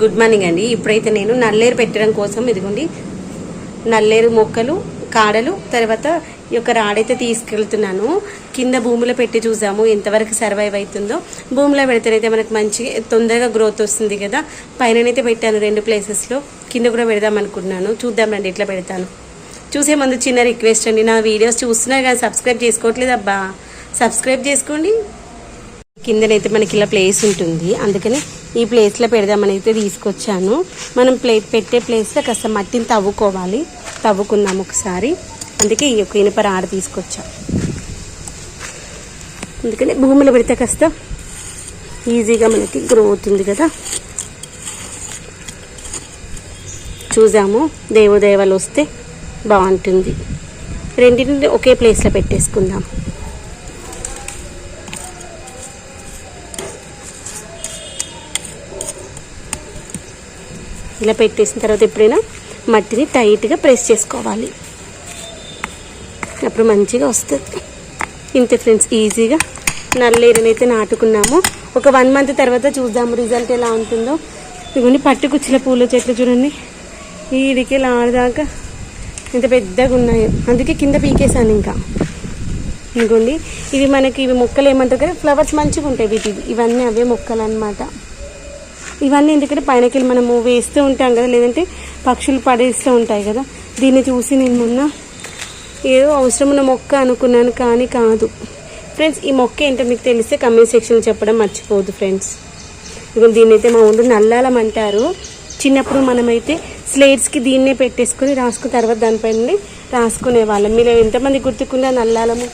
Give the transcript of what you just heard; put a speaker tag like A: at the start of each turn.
A: Good morning అండి. ఇప్పుడైతే నేను నల్లేరు పెట్టడం కోసం ఇదిగోండి నల్లేరు మొక్కలు కాడలు తర్వాత ఈ యొక్క రాడైతే తీసుకెళ్తున్నాను. కింద భూమిలో పెట్టి చూసాము ఎంతవరకు సర్వైవ్ అవుతుందో భూమిలో పెడితేనైతే మనకు మంచి తొందరగా గ్రోత్ వస్తుంది కదా. పైననైతే పెట్టాను రెండు ప్లేసెస్లో కింద కూడా పెడదాం అనుకుంటున్నాను. చూద్దాం రండి ఇట్లా పెడతాను. చూసే ముందు చిన్న రిక్వెస్ట్ అండి. నా వీడియోస్ చూస్తున్నా కానీ సబ్స్క్రైబ్ చేసుకోవట్లేదు అబ్బా. సబ్స్క్రైబ్ చేసుకోండి. కిందనైతే మనకి ఇలా ప్లేస్ ఉంటుంది. అందుకని ఈ ప్లేస్లో పెడదామని అయితే తీసుకొచ్చాను. మనం ప్లే పెట్టే ప్లేస్లో కాస్త మట్టిని తవ్వుకోవాలి. తవ్వుకుందాం ఒకసారి. అందుకే ఈ యొక్క ఇనుప రాడ తీసుకొచ్చా. అందుకని భూమిలో పెడితే కాస్త ఈజీగా మనకి గ్రో అవుతుంది కదా. చూసాము. దేవదేవాలు వస్తే బాగుంటుంది. రెండింటిని ఒకే ప్లేస్లో పెట్టేసుకుందాం. ఇలా పెట్టేసిన తర్వాత ఎప్పుడైనా మట్టిని టైట్గా ప్రెస్ చేసుకోవాలి. అప్పుడు మంచిగా వస్తుంది. ఇంతే ఫ్రెండ్స్ ఈజీగా నల్లేరునైతే నాటుకున్నాము. ఒక వన్ మంత్ తర్వాత చూద్దాము రిజల్ట్ ఎలా ఉంటుందో. ఇవన్నీ పట్టుకుచ్చిన పూల చెట్లు చూడండి. వీడికి లాడదాకా ఇంత పెద్దగా ఉన్నాయి. అందుకే కింద పీకేసాను ఇంకా. ఇంకోండి ఇవి మనకి ఇవి మొక్కలు ఏమంటారు కదా ఫ్లవర్స్ మంచిగా ఉంటాయి వీటివి. ఇవన్నీ అవే మొక్కలు అన్నమాట ఇవన్నీ ఎందుకంటే పైనకి మనము వేస్తూ ఉంటాం కదా లేదంటే పక్షులు పడేస్తూ ఉంటాయి కదా. దీన్ని చూసి నేను మొన్న ఏదో అవసరం ఉన్న మొక్క అనుకున్నాను కానీ కాదు. ఫ్రెండ్స్ ఈ మొక్క ఏంటో మీకు తెలిస్తే కమెంట్ సెక్షన్లో చెప్పడం మర్చిపోవద్దు ఫ్రెండ్స్ ఇదిగో దీన్ని అయితే మా ఊళ్ళో నల్లాలం అంటారు. చిన్నప్పుడు మనమైతే స్లేట్స్కి దీన్నే పెట్టేసుకొని రాసుకున్న తర్వాత దానిపైన రాసుకునే వాళ్ళం మీరు ఎంతమంది గుర్తుకున్నా నల్లాలము?